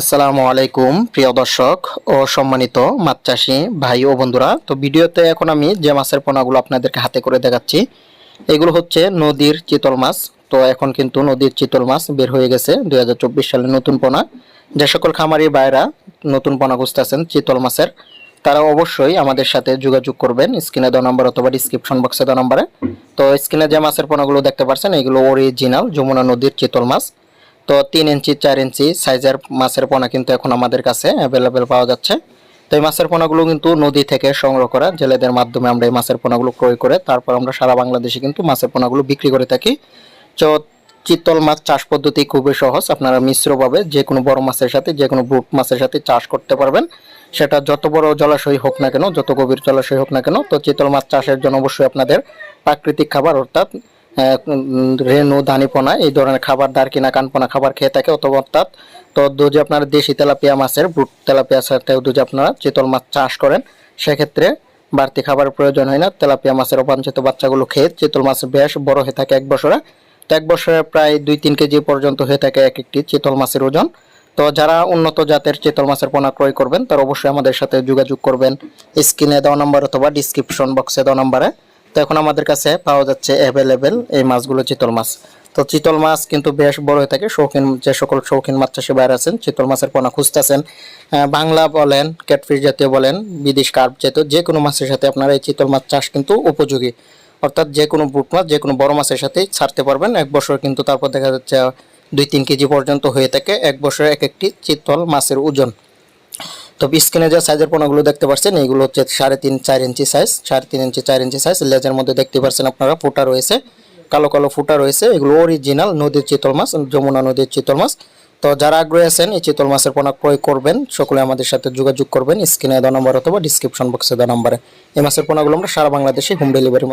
আসসালামু আলাইকুম, প্রিয় দর্শক ও সম্মানিত মাছ চাষি ভাই ও বন্ধুরা। তো ভিডিওতে এখন আমি যে মাছের পোনাগুলো আপনাদেরকে হাতে করে দেখাচ্ছি, এগুলো হচ্ছে নদীর চিতল মাছ। তো এখন কিন্তু নদীর চিতল মাছ বের হয়ে গেছে দুই সালে নতুন পোনা। যে সকল খামারি ভাইরা নতুন পোনা খুঁজতেছেন চিতল মাছের, তারা অবশ্যই আমাদের সাথে যোগাযোগ করবেন স্ক্রিনে দেওয়া নম্বর অথবা ডিসক্রিপশন বক্সে দেওয়া নম্বরে। তো স্ক্রিনে যে মাছের পোনাগুলো দেখতে পাচ্ছেন, এগুলো অরিজিনাল যমুনা নদীর চিতল মাছ। তো তিন ইঞ্চি, চার ইঞ্চি সাইজের মাছের পোনা কিন্তু এখন আমাদের কাছে অ্যাভেলেবেল পাওয়া যাচ্ছে। তো এই মাছের পোনাগুলো কিন্তু নদী থেকে সংগ্রহ করা, জেলেদের মাধ্যমে আমরা এই মাছের পোনাগুলো ক্রয় করে তারপর আমরা সারা বাংলাদেশে কিন্তু মাছের পোনাগুলো বিক্রি করে থাকি। তো চিতল মাছ চাষ পদ্ধতি খুবই সহজ, আপনারা মিশ্রভাবে যে কোনো বড় মাছের সাথে যে কোনো ব্রুট মাছের সাথে চাষ করতে পারবেন। সেটা যত বড় জলাশয় হোক না কেন, যত গভীর জলাশয় হোক না কেন, তো চিতল মাছ চাষের জন্য অবশ্যই আপনাদের প্রাকৃতিক খাবার অর্থাৎ রেণু দানিপনা, এই ধরনের খাবার দারকিনা কানপনা খাবার খেয়ে থাকে অথবা অর্থাৎ তো যদি আপনারা দেশি তেলাপিয়া মাছের ব্রুট তেলাপিয়া সাথেও যদি আপনারা চিতল মাছ চাষ করেন, সেক্ষেত্রে বাড়তি খাবারের প্রয়োজন হয় না। তেলাপিয়া মাছের অবাঞ্ছিত বাচ্চাগুলো খেয়ে চিতল মাছ বেশ বড় হয়ে থাকে এক বছরে। তো এক বছরে প্রায় দুই তিন কেজি পর্যন্ত হয়ে থাকে এক একটি চিতল মাছের ওজন। তো যারা উন্নত জাতের চিতল মাছের পোনা ক্রয় করবেন, তারা অবশ্যই আমাদের সাথে যোগাযোগ করবেন। স্ক্রিনে দেওয়া নাম্বার অথবা ডিসক্রিপশন বক্সে দেওয়া নাম্বারে। তো এখন আমাদের কাছে পাওয়া যাচ্ছে অ্যাভেলেবেল এই মাছগুলো চিতল মাছ। তো চিতল মাছ কিন্তু বেশ বড় হয়ে থাকে। শৌখিন, যে সকল শৌখিন মাছ চাষি বাইরে আছেন, চিতল মাছের পোনা খুঁজতেছেন। বাংলা বলেন ক্যাটফিশ জাতীয় বলেন, বিদেশ কার্প জাতীয় যে কোনো মাছের সাথে আপনার এই চিতল মাছ চাষ কিন্তু উপযোগী। অর্থাৎ যে কোনো বুট মাছ, যে কোনো বড় মাছের সাথেই ছাড়তে পারবেন। এক বছর কিন্তু তারপর দেখা যাচ্ছে, দুই তিন কেজি পর্যন্ত হয়ে থাকে। এক বছরে এক একটি চিতল মাছের ওজন। তো স্ক্রিনে যে সাইজের পোনাগুলো দেখতে পাচ্ছেন, এইগুলো হচ্ছে সাড়ে তিন, চার ইঞ্চি সাইজ সাড়ে তিন ইঞ্চি, চার ইঞ্চি সাইজ লেজের মধ্যে দেখতে পাচ্ছেন আপনারা, ফুটা রয়েছে, কালো কালো ফুটা রয়েছে, এগুলো অরিজিনাল নদীর চিতল মাছ, যমুনা নদীর চিতল মাছ। তো যারা আগ্রহী আছেন, এই চিতল মাছের পোনা ক্রয় করবেন, সকলে আমাদের সাথে যোগাযোগ করবেন, স্ক্রিনে দেওয়া নম্বর অথবা ডিসক্রিপশন বক্সে দেওয়া নম্বরে এই মাছের পোনাগুলো আমরা সারা বাংলাদেশে হোম ডেলিভারি